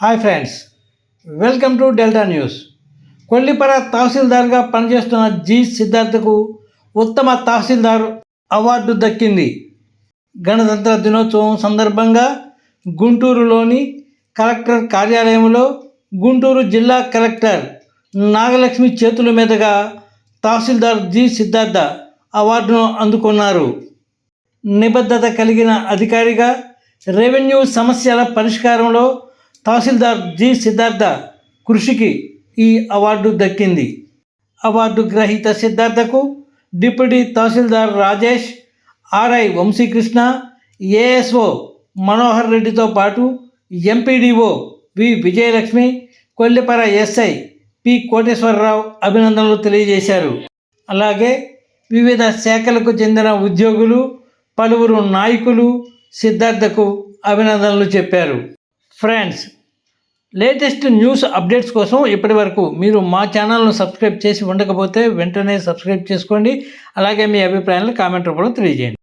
Hi friends welcome to Delta News. Kollipara తహసీల్దార్గా పనిచేస్తున్న G సిద్ధార్థకు ఉత్తమ తహసీల్దార్ award దక్కింది. గణతంత్ర దినోత్సవం సందర్భంగా గుంటూరులోని కలెక్టర్ కార్యాలయంలో గుంటూరు జిల్లా కలెక్టర్ నాగలక్ష్మి చేతుల మీదుగా తహసీల్దార్ జి సిద్ధార్థ అవార్డును అందుకున్నారు. నిబద్ధత కలిగిన అధికారిగా రెవెన్యూ సమస్యల పరిష్కారంలో తహసీల్దార్ జి. సిద్ధార్థ కృషికి ఈ అవార్డు దక్కింది. అవార్డు గ్రహీత సిద్ధార్థకు deputy tahsildar Rajesh RI Vamsikrishna ASO Manohar రెడ్డితో పాటు MPDO V. Vijayalakshmi Kollipara SI P. Koteswararao అభినందనలు తెలియజేశారు. అలాగే వివిధ శాఖలకు చెందిన ఉద్యోగులు పలువురు నాయకులు సిద్ధార్థకు అభినందనలు చెప్పారు. ఫ్రెండ్స్ లేటెస్ట్ న్యూస్ అప్డేట్స్ కోసం ఇప్పటి వరకు మీరు మా ఛానల్ను సబ్స్క్రైబ్ చేసి ఉండకపోతే వెంటనే సబ్స్క్రైబ్ చేసుకోండి. అలాగే మీ అభిప్రాయాలను కామెంట్ రూపంలో తెలియజేయండి.